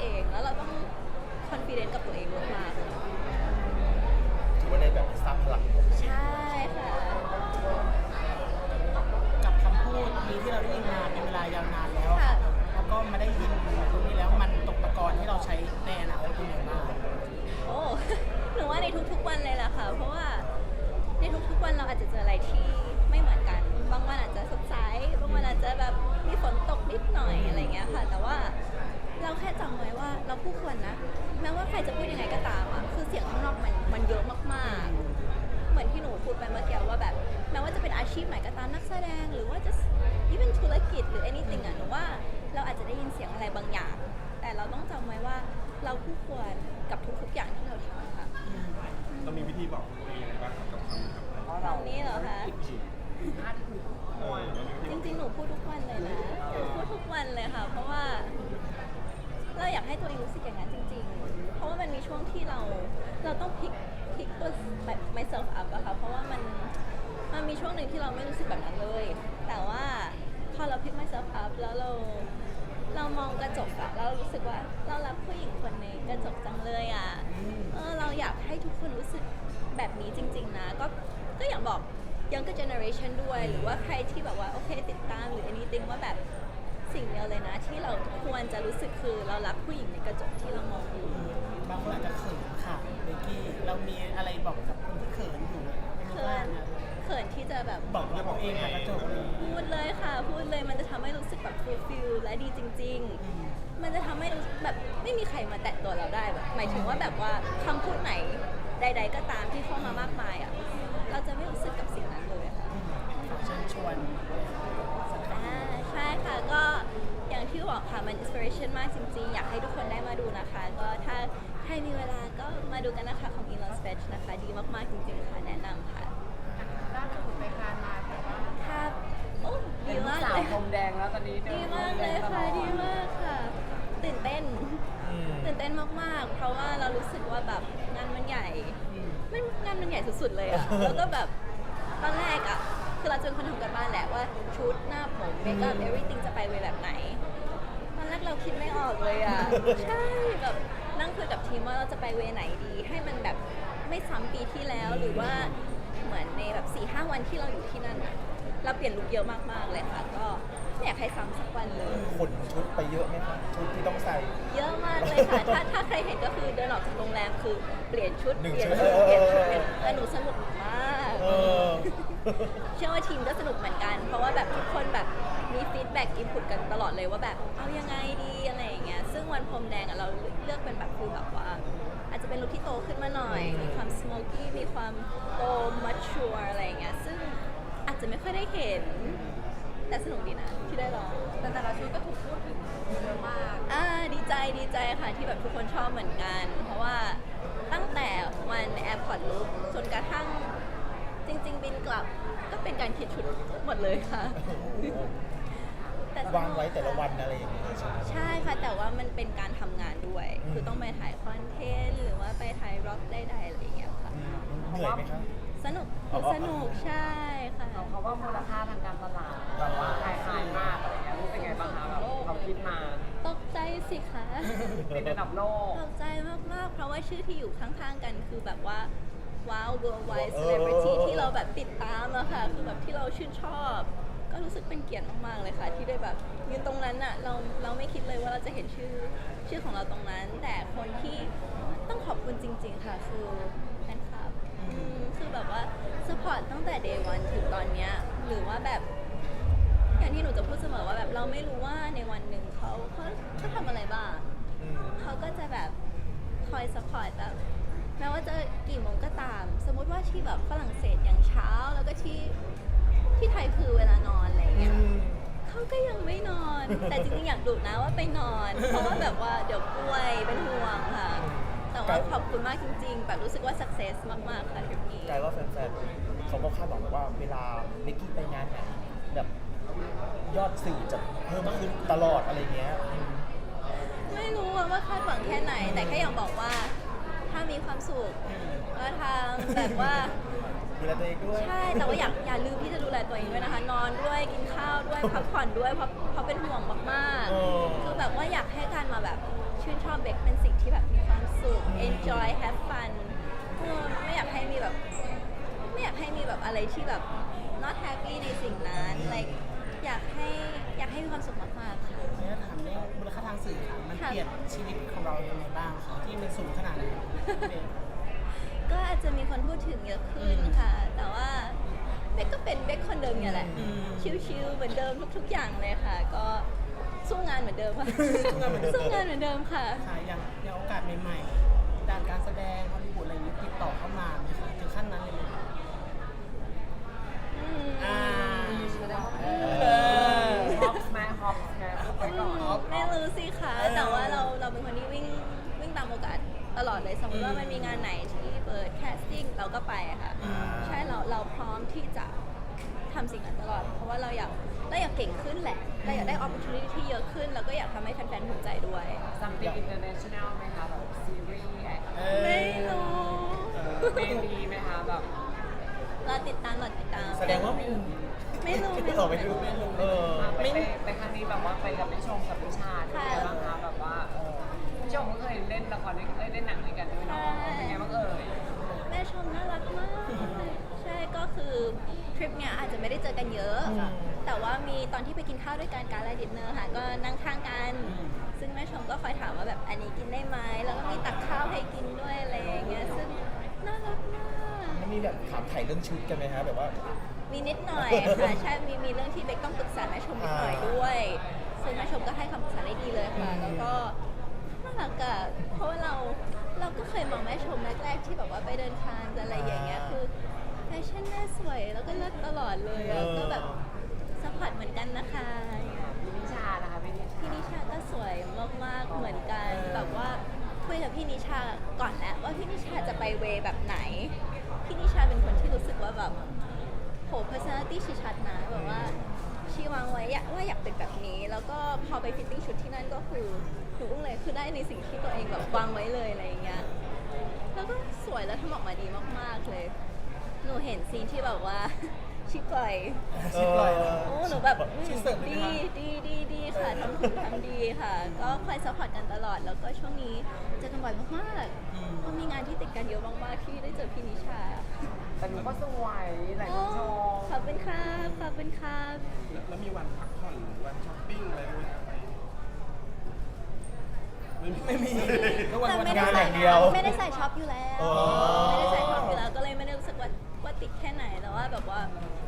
ต้องรักตัวเอง แล้วเราต้อง confident กับตัวเองมากๆถือว่าได้แบบสร้างพลังบวกใช่ค่ะ กับคำพูดนี้ที่เราได้ยินมาเป็นเวลายาวนานแล้วค่ะ แล้วก็มาได้ยินตรงนี้แล้วมันตกตะกอนที่เราใช้ในอนาคตเป็นอย่างไรบ้างโอ้ หนูว่าในทุกๆวันเลยล่ะค่ะ เพราะว่าในทุกๆวันเราอาจจะเจออะไรที่ไม่เหมือนกัน บางวันอาจจะสดใส บางวันอาจจะแบบมีฝนตกนิดหน่อยอะไรเงี้ยค่ะ แต่ว่า เราแค่จำไว้ว่าเราคู่ควรนะแม้ว่าใครจะพูดยังไงก็ตามอะคือเสียงข้างนอกมันมันเยอะมากๆ เหมือนที่หนูพูดไปเมื่อกี้ว่าแบบแม้ว่าจะเป็นอาชีพไหนก็ตามนักแสดง หรือว่าจะที่เป็นธุรกิจหรือ anything อะหนูว่าเราอาจจะได้ยินเสียงอะไรบางอย่าง แต่เราต้องจำไว้ว่าเราคู่ควรกับทุกๆอย่างที่เราทำค่ะ เรามีวิธีบอก ให้ตัวเองรู้สึกอย่างนั้นจริง ๆ เพราะว่ามันมีช่วงที่เราเราต้องพลิกพลิกตัวแบบ myself up อะค่ะ เพราะว่ามันมันมีช่วงหนึ่งที่เราไม่รู้สึกแบบนั้นเลย แต่ว่าพอเราพลิก myself up แล้วเราเรามองกระจกอะแล้วเรารู้สึกว่าเรารักผู้หญิงคนในกระจกจังเลยอะเออเราอยากให้ทุกคนรู้สึกแบบนี้จริง ๆ นะ ก็ก็อยากบอก younger generation ด้วย หรือว่าใครที่แบบว่าโอเคติดตามหรือ anything ว่าแบบ สิ่งเดียวเลยนะ ที่เราควรจะรู้สึกคือเรารักผู้หญิงในกระจกที่เรามองอยู่บางคนอาจจะเขินค่ะเบกกี้เรามีอะไรบอกกับคนที่เขินอยู่ไหมเขินเขินที่จะแบบบอกเราตัวเองค่ะกระจกเลยพูดเลยค่ะ พูดเลยมันจะทำให้รู้สึกแบบ fulfill และดีจริง ๆ มันจะทำให้รู้สึกแบบไม่มีใครมาแตะตัวเราได้แบบหมายถึงว่าแบบว่าคำพูดไหนใด ๆ ก็ตามที่เข้ามามากมายอะเราจะไม่รู้สึกกับสิ่งนั้นเลยค่ะฝากเชิญชวน อ่าใช่ค่ะ ก็ อย่างที่บอกค่ะ มัน inspiration มากจริงๆ อยากให้ทุกคนได้มาดูนะคะ ก็ถ้าใครมีเวลาก็มาดูกันนะคะของ Elon Sketch นะคะ ดีมากๆจริงๆค่ะ แนะนำค่ะล่าสุดไปทานมาแต่ว่าค่ะโอ้เป็ดีนลูมากกสาเลวยพรมแดงแล้วตอนนี้เดิดีนมากเลยค่ะ ดีมากค่ะ ตื่นเต้น อืมตื่นเต้นมากๆ เพราะว่าเรารู้สึกว่าแบบงานมันใหญ่มันงานมันใหญ่สุดๆเลยอะ แล้วก็แบบตอนแรกอะคือเราจนคนทำกันบ้านแหละว่าชุดหน้าผมเมคอัพ everything จะไปเวแบบไหนตอนแร กเราคิดไม่ออกเลยอะใช่แบบนั่งคุยกับทีมว่าเราจะไปเวไหนดี ให้มันแบบไม่ซ้ำปีที่แล้วหรือว่าเหมือนในแบบ4ี่ห้าวันที่เราอยู่ที่นั่นอะเราเปลี่ยนลุคเยอะมากๆเลยค่ะ ก็ไม่อยากให้ซ้ำสักวันเลย ขนชุดไปเยอะไหมคะชุดที่ต้องใส่ เยอะมากเลยค่ะ ถ้าถ้าใครเห็นก็คือเดินออกจากโรงแรมคือเปลี่ยนชุดหนึ่งเปลี่ยนชุชุดดเปลี่ยนชุดเปลี่ยนแต่หนูสนุกมาก เออ เชื่อว่าทีมก็สนุกเหมือนกัน เพราะว่าแบบทุกคนแบบมีฟีดแบ็กอินพุตกันตลอดเลยว่าแบบเอายังไงดีอะไรอย่างเงี้ย ซึ่งวันพรมแดงอะเราเลือกเป็นแบบคือแบบว่า อาจจะเป็นลุคที่โตขึ้นมาหน่อย มีความสโมกี้มีความโตมัชชัวอะไรอย่างเงี้ย ซึ่งอาจจะไม่ค่อยได้เห็น แต่สนุกดีนะที่ได้ลอง แต่แต่ละชุดก็ถูกพูดถึงเยอะมาก อ่าดีใจดีใจค่ะที่แบบทุกคนชอบเหมือนกัน เพราะว่าตั้งแต่วันแอร์พอร์ตลุกจนกระทั่งจริงๆบิน กลับก็เป็นการคิดชุดหมดเลยค่ะ แต่สนุกวางไว้แต่ละวันอะไรอย่างเงี้ยใช่ไหม ใช่ค่ะ แต่ว่ามันเป็นการทำงานด้วย อืม คือต้องไปถ่ายคอนเทนต์หรือว่าไปถ่ายร็อกได้ๆอะไรอย่างเงี้ยค่ะ อืมเหนื่อยไหมคะสนุกอ๋อ สนุกใช่ค่ะเราเขาว่ามูลค่าทางการตลาดแบบว่าขายขายมากอะไรเงี้ยรู้สึกไงบ้างคะแบบเขาคิดมาตกใจสิคะเป็นระดับโลก ตกใจมากๆ เพราะว่าชื่อที่อยู่ข้างๆกันคือแบบว่า ว้าว worldwide เออ celebrity ที่เราแบบติดตามอะค่ะ คือแบบที่เราชื่นชอบ ก็รู้สึกเป็นเกียรติมากๆเลยค่ะ ที่ได้แบบยืนตรงนั้นอะเราเราไม่คิดเลยว่าเราจะเห็นชื่อชื่อของเราตรงนั้น แต่คนที่ต้องขอบคุณจริง ๆ ค่ะ คือแฟนคลับอืมคือแบบว่า support ตั้งแต่ day one ถึงตอนเนี้ยหรือว่าแบบ อย่างที่หนูจะพูดเสมอว่าแบบเราไม่รู้ว่าในวันหนึ่งเขาเขาเขาทำอะไรบ้างอืมเขาก็จะแบบคอยสปอร์ตแบบ แม้ว่าจะกี่โมงก็ตาม สมมุติว่าที่แบบฝรั่งเศสอย่างเช้า แล้วก็ที่ที่ไทยก็ยังไม่นอน แต่จริงๆอยากดุนะว่าไปนอน เพราะว่าแบบว่าเดี๋ยวป่วยเป็นห่วงค่ะ แต่ว่าขอบคุณมากจริงๆ แบบรู้สึกว่า success มากๆค่ะทริปนี้กลายว่าแฟนๆเขาก็คาดหวังว่าเวลาเมกกี้ไปงานไหนแบบยอดสื่อจะเพิ่มขึ้นตลอดอะไรเงี้ย ไม่รู้อะว่าคาดหวังแค่ไหน แต่แค่อยากบอกว่า ถ้ามีความสุขก็ทางแบบว่า ดูแลตัวเองด้วย ใช่ แต่ว่าอย่าอย่าลืมที่จะดูแลตัวเองด้วยนะคะ นอนด้วย กินข้าวด้วย พักผ่อนด้วย เพราะเพราะเป็นห่วงมากเออๆคือแบบว่าอยากให้การมาแบบชื่นชอบเบคเป็นสิ่งที่แบบมีความสุข enjoy have fun เออไม่อยากให้มีแบบ ไม่อยากให้มีแบบอะไรที่แบบ not happy ในสิ่งนั้น like อยากให้อยากให้มีความสุขมากๆค่ะ เนี่ยถามเรื่องมูลค่าทางสื่อค่ะมันค่ะ เปลี่ยนชีวิตของเรายังไงบ้างคะที่มันสูงขนาดนี้เบกก็อาจจะมีคนพูดถึงเยอะขึ้นค่ะ แต่ว่าเบคก็เป็นเบคคนเดิมเนี่ยแหละอืมชิลๆเหมือนเดิมทุกๆอย่างเลยค่ะ ก็สู้งานเหมือนเดิมค่ะสู้งานเหมือนเดิมสู้งานเหมือนเดิมค่ะ ค่ะอย่างอย่างโอกาสใหม่ๆ ด้านการแสดง opportunity ที่เยอะขึ้น แล้วก็อยากทำให้แฟนๆภูมิใจด้วยซัมติงอินเตอร์เนชั่นแนลไหมคะแบบซีรีส์แอคเออไม่รู้เมดีไหมคะแบบรอติดตามรอติดตาม แสดงว่าไม่รู้ไม่ไม่รู้ ไม่รู้ เออไปไปไปครั้งนี้แบบว่าไปกับพี่ชมกับพี่ชาติเป็นไงบ้างคะแบบว่าเออพี่ชมก็เคยเล่นละครด้วยเอ้ยเล่นหนังด้วยกันด้วยเนาะเป็นไงบ้างเอ่ย แม่ชมน่ารักมาก คือทริปเนี้ยอาจจะไม่ได้เจอกันเยอะอืมแต่ว่ามีตอนที่ไปกินข้าวด้วยกันการไลดินเนอร์ค่ะก็นั่งข้างกันอืมซึ่งแม่ชมก็คอยถามว่าแบบอันนี้กินได้ไหมแล้วก็มีตักข้าวให้กินด้วยอะไรอย่างเงี้ยซึ่งน่ารักมากมันมีแบบถามไถ่เรื่องชุดกันไหมฮะแบบว่า มีนิดหน่อยค่ะใช่มีมีเรื่องที่เบคต้องปรึกษาแม่ชมนิดหน่อยด้วยซึ่งแม่ชมก็ให้คำปรึกษาได้ดีเลยค่ะ แล้วก็น่ารักอะเพราะว่าเราเราก็เคยมองแม่ชมแรกๆที่แบบว่าไปเดินทางอะไรอย่างเงี้ยคือ แฟชั่นแม่สวยแล้วก็เลิศตลอดเลยอะเออ ก็แบบสปอร์ตเหมือนกันนะคะพี่นิชานะคะพี่นิชาพี่นิชาก็สวยมากๆเหมือนกันแบบว่าคุยกับพี่นิชาก่อนแล้ว ว่าพี่นิชาจะไปเวย์แบบไหนพี่นิชาเป็นคนที่รู้สึกว่าแบบโห personality ชีชัดนะแบบว่าชีวางไว้อยากว่าอยากเป็นแบบนี้ แล้วก็พอไปฟิตติ้งชุดที่นั่นก็คือหนูอึ้งเลยคือได้ในสิ่งที่ตัวเองแบบวางไว้เลยอะไรอย่างเงี้ย แล้วก็สวยแล้วทำออกมาดีมาก ๆ เลย หนูเห็นซีนที่แบบว่าชิปล่อย ชิปลอย โอ้หนูแบบอืมชื่อเสริมเลยดีนะคะดีดีดีค่ะทำถูกทำดีค่ะ ก็คอยซัพพอร์ตกันตลอด แล้วก็ช่วงนี้เจอกันบ่อยมากอืม ๆก็มีงานที่ติดกันเยอะมากๆที่ได้เจอพี่นิชาแต่หนูก็สวยหลายคนชมขอบคุณครับขอบคุณครับแล้วมีวันพักผ่อนหรือวันช้อปปิ้งอะไรไหมครับไม่มี ไม่มีทุกวันแต่วันไม่ทำได้งานใส่อย่างเดียว ไม่ได้ใส่ช็อปอยู่แล้ว อ๋อ ไม่ได้ใส่ช็อป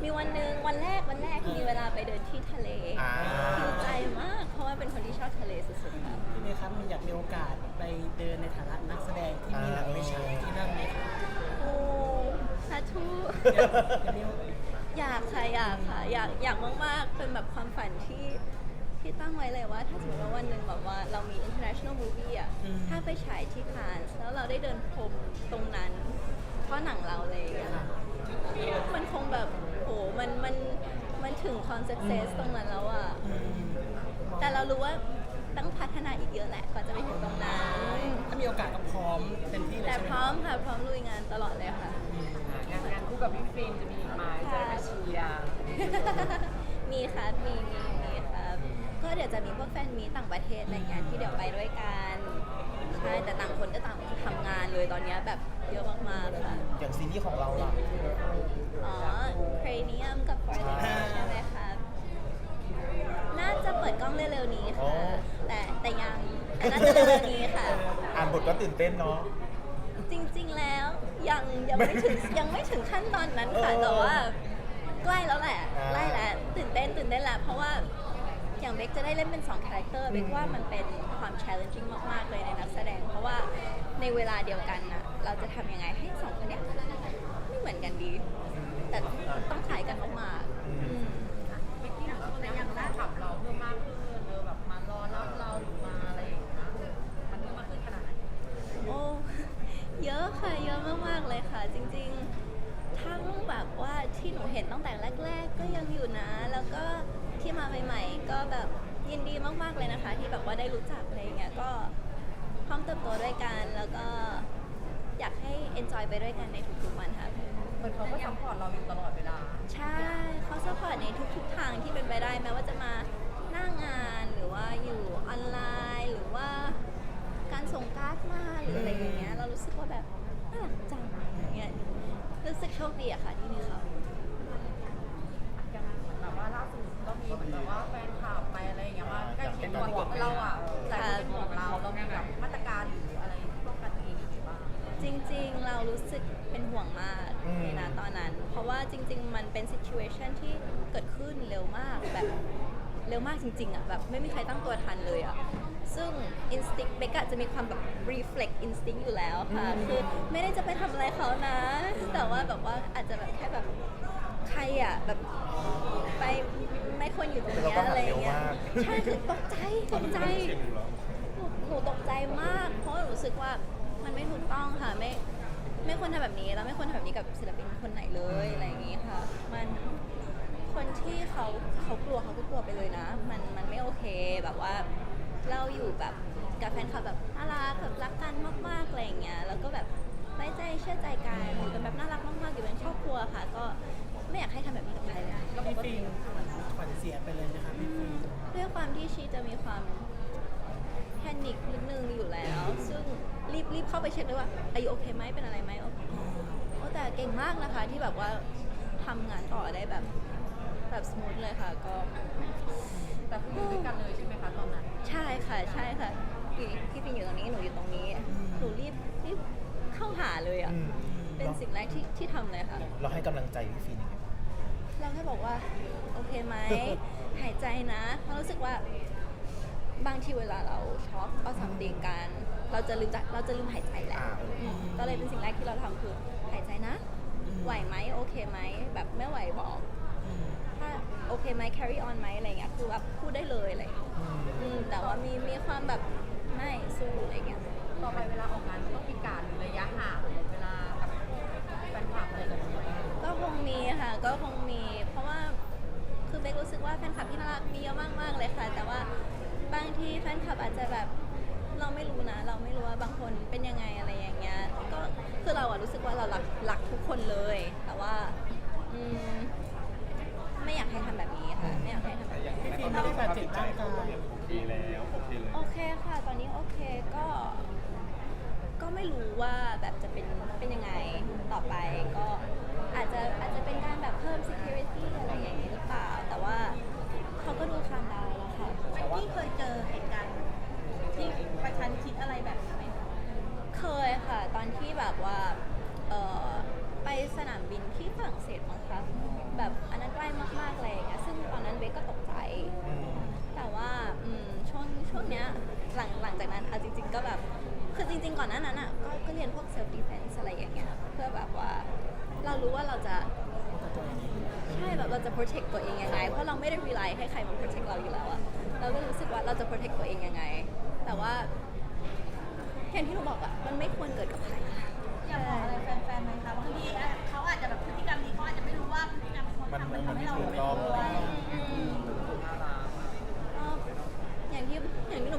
มีวันหนึ่งวันแรกวันแรกมีเวลาไปเดินที่ทะเลอ่า ดีใจมาก เพราะว่าเป็นคนที่ชอบทะเลสุดๆค่ะ พี่เมย์ครับมีอยากมีโอกาสไปเดินในฐานะนักแสดงที่มีหนังไปฉายที่นั่นไหมคะโอ้สาธุ อยากอยากมีอยากค่ะอยากค่ะอยากอยากมากๆ เป็นแบบความฝันที่ที่ตั้งไว้เลยว่า ถ้าสมมติว่าวันหนึ่งแบบว่าเรามี international movie อะอืมถ้าไปฉายที่คานส์แล้วเราได้เดินพรมตรงนั้น เพราะหนังเราเลยอะค่ะมันคงแบบโหมันมันมัน ถึงความ success ตรงนั้นแล้วอะอืมแต่เรารู้ว่าต้องพัฒนาอีกเยอะแหละก่อนจะไปถึงตรงนั้น ถ้ามีโอกาสก็พร้อมเต็มที่เลยแต่ใช่ไหมพร้อมค่ะ พร้อมลุยงานตลอดเลยค่ะ งานงานคู่กับพี่ฟิล์มจะมีอีกไหมจะได้มาเชียร์ มีครับมีมีมีครับก็เดี๋ยวจะมีพวกแฟนมีต่างประเทศอะไรเงี้ยที่เดี๋ยวไปด้วยกันใช่แต่ต่างคนก็ต่างทำงานเลยตอนเนี้ยแบบเยอะมากๆค่ะ อย่างซีรีส์ของเราล่ะ อ๋อ Cranium กับ f o r t i ใช่ไหมครับน่าจะเปิดกล้องเร็วๆนี้อ๋ค่ะ อ แต่แต่ยังแต่น่าจะเร็วๆนี้ค่ะ อ่านบทก็ตื่นเต้นเนาะ จริงๆแล้วยังยังไม่ถึงยังไม่ถึงขั้นตอนนั้นค่ะ เออแต่ว่าใกล้แล้วแหละอ่าใกล้แล้วตื่นเต้นตื่นเต้นแล้วเพราะว่าอย่างเบคจะได้เล่นเป็น2คาแรคเตอร์เบคว่ามันเป็นความ challenging มากๆเลยในนักแสดง เพราะว่าในเวลาเดียวกันน่ะเราจะทำยังไงให้สองคนเนี้ยไม่เหมือนกันดี แต่ต้องขายกันออกมาเมื่อกี้หนังคนยังได้ขับเราเพิ่มมากขึ้นเออแบบมารอรัเราหรือมาอะไรอย่างเงี้ยมันเพิ่มมากขึ้นขนาดโอ้เยอะค่ะเยอะมากๆเลยค่ะ จริง ๆ ทั้งแบบว่าที่หนูเห็นตั้งแต่แรก ๆ ก็ยังอยู่นะ แล้วก็ที่มาใหม่ๆ ก็แบบยินดีมากๆเลยนะคะ ที่แบบว่าได้รู้จักอะไรเงี้ยก็พร้อมเติบโตด้วยกันแล้วก็อยากให้ enjoy ไปด้วยกันในทุกๆวันค่ะ เหมือนเขาก็ซัพพอร์ตเราอยู่ตลอดเวลา ใช่เขาสปอร์ตในทุกๆทางที่เป็นไปได้แม้ว่าจะมาหน้างานหรือว่าอยู่ออนไลน์ หรือว่าการส่งการ์ดมาหรืออะไรอย่างเงี้ยเรารู้สึกว่าแบบน่ารักจังอย่างเงี้ยรู้สึกโชคดีอะค่ะที่มีเขา ขึ้นเร็วมากแบบเร็วมากจริงๆอะแบบไม่มีใครตั้งตัวทันเลยอะซึ่ง instinct เบกอะจะมีความแบบ reflect instinct อยู่แล้วค่ะ คือไม่ได้จะไปทำอะไรเขานะ แต่ว่าแบบว่าอาจจะแบบแค่แบบใครอะแบบไปไม่ควรอยู่ตรงแต่เราเนี้ก็ยหัอะนไรอเร็วย่างเงี้ยมากใช่คือตกใจตกใจเสียงอยู่แล้วหนูหนูตกใจมาก เพราะว่าหนูรู้สึกว่ามันไม่ถูกต้องค่ะไม่ไม่ควรทำแบบนี้แล้วไม่ควรทำแบบนี้กับศิลปินคนไหนเลยอะไรอย่างงี้ค่ะ มัน คนที่เขาเขากลัวเขาก็กลัวไปเลยนะ มันมันไม่โอเคแบบว่าเราอยู่แบบกับแฟนคลับแบบน่ารักแบบรักกันมากๆอะไรอย่างเงี้ยแล้วก็แบบไว้ใจเชื่อใจกันอยู่กันแบบน่ารักมากๆอยู่เป็นครอบครัวค่ะ ก็ไม่อยากให้ทำแบบนี้กับใครเลยก็พี่ฟิล์มขวัญเสียไปเลยนะคะพี่ฟิล์มด้วยความที่ชีจะมีความแพนิคนิดนึงอยู่แล้ว ซึ่งรีบรีบเข้าไปเช็คเลยว่าอายุโอเคไหมเป็นอะไรไหมโอเคโอ้แต่เก่งมากนะคะที่แบบว่าทำงานต่อได้แบบ แบบสมูทเลยค่ะก็ แต่คืออยู่ด้วยกันเลยใช่ไหมคะตอนนั้น ใช่ค่ะใช่ค่ะพี่พี่ปิงอยู่ตรงนี้หนูอยู่ตรงนี้หนูรีบรีบเข้าหาเลยอะอืม เป็นสิ่งแรกที่ที่ทำเลยค่ะ เราให้กำลังใจพี่ฟินยังไงบ้าง เราแค่บอกว่าโอเคไหม หายใจนะเพราะรู้สึกว่าบางทีเวลาเราช็อกก็สัมติงกัน เราจะลืมจะเราจะลืมหายใจแหละอ่า อืมก็เลยเป็นสิ่งแรกที่เราทำคือหายใจนะ ไหวไหมโอเคไหมแบบไม่ไหวบอก ถ้าโอเคไหม carry on ไหมอะไรเงี้ยคือแบบพูดได้เลยอะไรเงี้ยอืมแต่ว่ามีมีความแบบไม่สู้อะไรเงี้ยต่อไปเวลาออกงานมันต้องมีการระยะห่างเวลากับแฟนคลับอะไรกันไหมก็คงมีค่ะก็คงมี เพราะว่าคือเบกรู้สึกว่าแฟนคลับที่น่ารักมีเยอะมากๆเลยค่ะ แต่ว่าบางทีแฟนคลับอาจจะแบบเราไม่รู้นะ เราไม่รู้ว่าบางคนเป็นยังไงอะไรอย่างเงี้ย ก็คือเราอะรู้สึกว่าเรารักรักทุกคนเลย แต่ว่าอืมไม่อยากให้ทำแบบนี้ค่ะ ไม่อยากให้ทำแบบนี้ พี่ฟิล์มไม่ได้บาดเจ็บร่างกาย โอเคแล้วโอเคเลย โอเคค่ะ ตอนนี้โอเคก็ ก็ไม่รู้ว่าแบบจะเป็นเป็นยังไงต่อไป ก็อาจจะอาจจะเป็นการแบบเพิ่ม security อะไรอย่างนี้หรือเปล่า แต่ว่าเขาก็ดูคามดาวแล้วค่ะ ที่เคยเจอเหตุการณ์ที่ประชันชิดอะไรแบบนี้ไหม เคยค่ะ ตอนที่แบบว่าเออไปสนามบินที่ฝ รั่งเศสมั้งคะแบบอันนั้นใกล้มากๆเลยอย่างเงี้ยซึ่งตอนนั้นเบคก็ตกใจ แต่ว่าอืมช่วงช่วงเนี้ยหลังหลังจากนั้นเอาจริง ๆ ก็แบบคือจริง ๆ ก่อนหน้านั้นอะก็ก็เรียนพวก self defense อะไรอย่างเงี้ยเพื่อแบบว่าเรารู้ว่าเราจะใช่แบบเราจะ protect ตัวเองยังไง เพราะเราไม่ได้ rely ให้ใครมา protect เราอยู่แล้วอะเราก็รู้สึกว่าเราจะ protect ตัวเองยังไง แต่ว่าอย่างที่หนูบอกอะมันไม่ควรเกิดกับใครอยากบอกอะไรแฟนๆไหมคะบางทีอาจ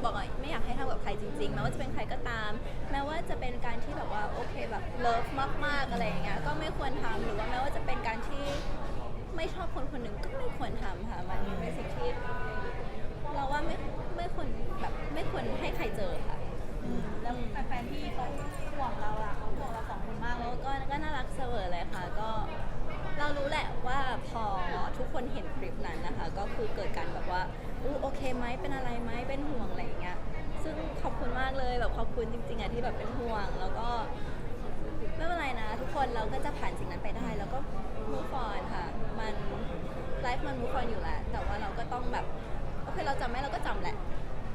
นูบอกอะไม่อยากให้ทำกับใครจริงๆแม้ว่าจะเป็นใครก็ตาม แม้ว่าจะเป็นการที่แบบว่าโอเคแบบเลิฟมากๆอะไรอย่างเงี้ยก็ไม่ควรทำหรือว่าแม้ว่าจะเป็นการที่ไม่ชอบคนคนหนึ่งก็ไม่ควรทำค่ะมันเป็นสิ่งที่เราว่าไม่ไม่ควรแบบไม่ควรให้ใครเจอค่ะแล้วแฟนๆที่เขาห่วงเราอะเขาห่วงเราสองคนมากแล้วก็ก็น่ารักเสมอเลยค่ะก็ เรารู้แหละว่าพอทุกคนเห็นคลิปนั้นนะคะ ก็คือเกิดการแบบว่าอู้โอเคไหมเป็นอะไรไหมเป็นห่วงอะไร แบบขอบคุณจริงๆอะที่แบบเป็นห่วง แล้วก็ไม่เป็นไรนะ ทุกคนเราก็จะผ่านสิ่งนั้นไปได้ แล้วก็ move on ค่ะ มันไลฟ์มัน move on อยู่แล้วแต่ว่าเราก็ต้องแบบโอเคเราจำไหมเราก็จำแหละ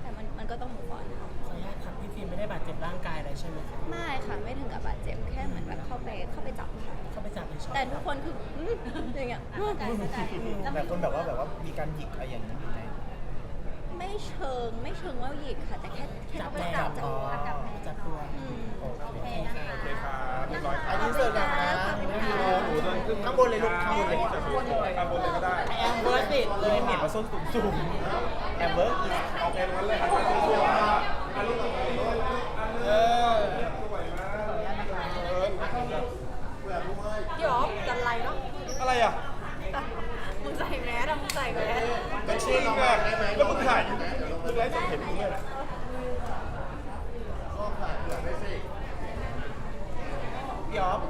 แต่มันมันก็ต้อง move on ค่ะขออนุญาตครับพี่ฟิล์มไม่ได้บาดเจ็บร่างกายอะไรใช่ไหมครับไม่ค่ะไม่ถึงกับบาดเจ็บแค่เหมือนแบบเข้าไปเข้าไปจับค่ะ เข้าไปจับในช็อปแต่ทุกคนคืออื้ออย่างเงี้ยเข้าใจเข้าใจแล้วแต่คนแบบว่าแบบว่ามีการหยิกอะไรอย่างนี้อยู่ไหม ไม่เชิงไม่เชิงว่าหยิกค่ะ แต่แค่แค่จับต้องแล้จัวบจับจับตัว อืมโอเคโอเคนะคะ โอเคครับเรียบร้อยคอัรันบนี้เสิร์ฟกันนะขอบคุณค่ะโอ้หนูเดินขึ้นข้างบนเลยลูกข้างบนเลยข้างบนเลยข้างบนเลยก็ได้แอมเวิร์ดติดเลเลยยเห็นค่ะว่าส้นสูงสูงแอมเบอร์อีกโอเคงั้นเลยครับสู้ๆครับอันนี้เออหยอบจันไรเนาะอะไรอะมึงใส่แมสอะมึงใส่แมสก็ชื่อน้องได้ไหมแล้วมึงถ่ายอยู่มึ งไลฟ์สดเห็นมึงเลยนะพี่อ๊อฟ